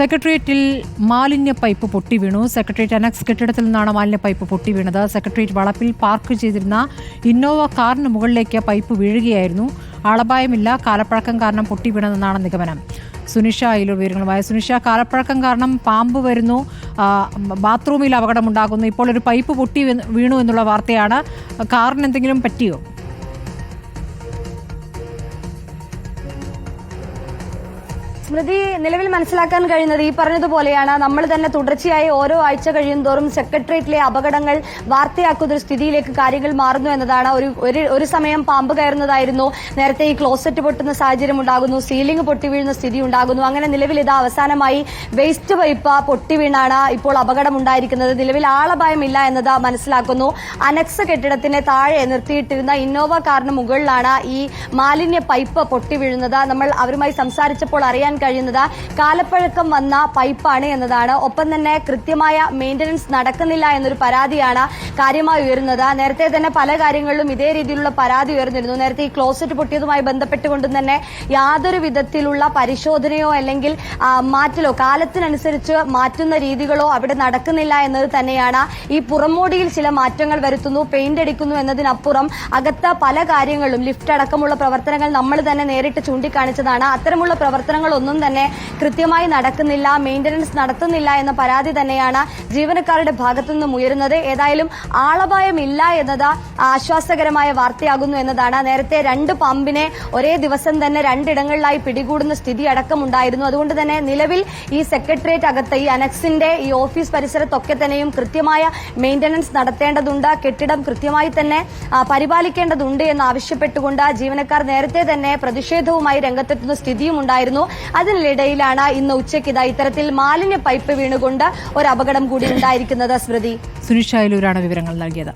സെക്രട്ടേറിയറ്റിൽ മാലിന്യ പൈപ്പ് പൊട്ടി വീണു. സെക്രട്ടേറിയറ്റ് അനക്സ് കെട്ടിടത്തിൽ നിന്നാണ് മാലിന്യ പൈപ്പ് പൊട്ടി വീണത്. സെക്രട്ടേറിയറ്റ് വളപ്പിൽ പാർക്ക് ചെയ്തിരുന്ന ഇന്നോവ കാറിന് മുകളിലേക്ക് പൈപ്പ് വീഴുകയായിരുന്നു. ആളപായമില്ല. കാലപ്പഴക്കം കാരണം പൊട്ടി വീണതെന്നാണ് നിഗമനം. സുനിഷ അയിലൂർ വിവരങ്ങളുമായി. സുനിഷ കാലപ്പഴക്കം കാരണം പാമ്പ് വരുന്നു. ബാത്റൂമിൽ അപകടമുണ്ടാകുന്നു. ഇപ്പോൾ ഒരു പൈപ്പ് പൊട്ടി വീണു എന്നുള്ള വാർത്തയാണ്. കാറിന് എന്തെങ്കിലും പറ്റിയോ? സ്മൃതി നിലവിൽ മനസ്സിലാക്കാൻ കഴിയുന്നത് ഈ പറഞ്ഞതുപോലെയാണ്. നമ്മൾ തന്നെ തുടർച്ചയായി ഓരോ ആഴ്ച കഴിയുന്തോറും സെക്രട്ടേറിയറ്റിലെ അപകടങ്ങൾ വാർത്തയാക്കുന്ന ഒരു സ്ഥിതിയിലേക്ക് കാര്യങ്ങൾ മാറുന്നു എന്നതാണ്. ഒരു ഒരു സമയം പാമ്പ് കയറുന്നതായിരുന്നു. നേരത്തെ ഈ ക്ലോസറ്റ് പൊട്ടുന്ന സാഹചര്യം ഉണ്ടാകുന്നു. സീലിംഗ് പൊട്ടി വീഴുന്ന സ്ഥിതി ഉണ്ടാകുന്നു. അങ്ങനെ നിലവിൽ ഇത് അവസാനമായി വേസ്റ്റ് പൈപ്പ് പൊട്ടി വീണാണ് ഇപ്പോൾ അപകടം ഉണ്ടായിരിക്കുന്നത്. നിലവിൽ ആളപായമില്ല എന്നത് മനസ്സിലാക്കുന്നു. അനക്സ് കെട്ടിടത്തിന് താഴെ നിർത്തിയിട്ടിരുന്ന ഇന്നോവ കാറിന് മുകളിലാണ് ഈ മാലിന്യ പൈപ്പ് പൊട്ടി വീഴുന്നത്. നമ്മൾ അവരുമായി സംസാരിച്ചപ്പോൾ അറിയാൻ കഴിയുന്നത്. കാലപ്പഴക്കം വന്ന പൈപ്പാണ് എന്നതാണ്. ഒപ്പം തന്നെ കൃത്യമായ മെയിന്റനൻസ് നടക്കുന്നില്ല എന്നൊരു പരാതിയാണ് കാര്യമായി ഉയരുന്നത്. നേരത്തെ തന്നെ പല കാര്യങ്ങളിലും ഇതേ രീതിയിലുള്ള പരാതി ഉയർന്നിരുന്നു. നേരത്തെ ഈ ക്ലോസറ്റ് പൊട്ടിയതുമായി ബന്ധപ്പെട്ടുകൊണ്ടും തന്നെ യാതൊരു വിധത്തിലുള്ള പരിശോധനയോ അല്ലെങ്കിൽ മാറ്റലോ കാലത്തിനനുസരിച്ച് മാറ്റുന്ന രീതികളോ അവിടെ നടക്കുന്നില്ല എന്നത് തന്നെയാണ്. ഈ പുറമോടിയിൽ ചില മാറ്റങ്ങൾ വരുത്തുന്നു പെയിന്റ് അടിക്കുന്നു എന്നതിനപ്പുറം അകത്ത് പല കാര്യങ്ങളും ലിഫ്റ്റ് അടക്കമുള്ള പ്രവർത്തനങ്ങൾ നമ്മൾ തന്നെ നേരിട്ട് ചൂണ്ടിക്കാണിച്ചതാണ്. അത്തരമുള്ള പ്രവർത്തനങ്ങളൊന്നും തന്നെ കൃത്യമായി നടക്കുന്നില്ല മെയിന്റനൻസ് നടത്തുന്നില്ല എന്ന പരാതി തന്നെയാണ് ജീവനക്കാരുടെ ഭാഗത്തു നിന്നും ഉയരുന്നത്. ഏതായാലും ആളപായമില്ല എന്നത് ആശ്വാസകരമായ വാർത്തയാകുന്നു എന്നതാണ്. നേരത്തെ രണ്ട് പമ്പിനെ ഒരേ ദിവസം തന്നെ രണ്ടിടങ്ങളിലായി പിടികൂടുന്ന സ്ഥിതി അടക്കമുണ്ടായിരുന്നു. അതുകൊണ്ട് തന്നെ നിലവിൽ ഈ സെക്രട്ടേറിയറ്റ് അകത്ത് ഈ അനക്സിന്റെ ഈ ഓഫീസ് പരിസരത്തൊക്കെ തന്നെയും കൃത്യമായ മെയിന്റനൻസ് നടത്തേണ്ടതുണ്ട്. കെട്ടിടം കൃത്യമായി തന്നെ പരിപാലിക്കേണ്ടതുണ്ട് എന്ന് ആവശ്യപ്പെട്ടുകൊണ്ട് ജീവനക്കാർ നേരത്തെ തന്നെ പ്രതിഷേധവുമായി രംഗത്തെത്തുന്ന സ്ഥിതിയും ഉണ്ടായിരുന്നു. അതിനിടയിലാണ് ഇന്ന് ഉച്ചയ്ക്ക് ഇതാ ഇത്തരത്തിൽ മാലിന്യ പൈപ്പ് വീണുകൊണ്ട് ഒരു അപകടം കൂടി ഉണ്ടായിരിക്കുന്നത് സ്മൃതി. സുനിഷ് വിവരങ്ങൾ നൽകിയത്.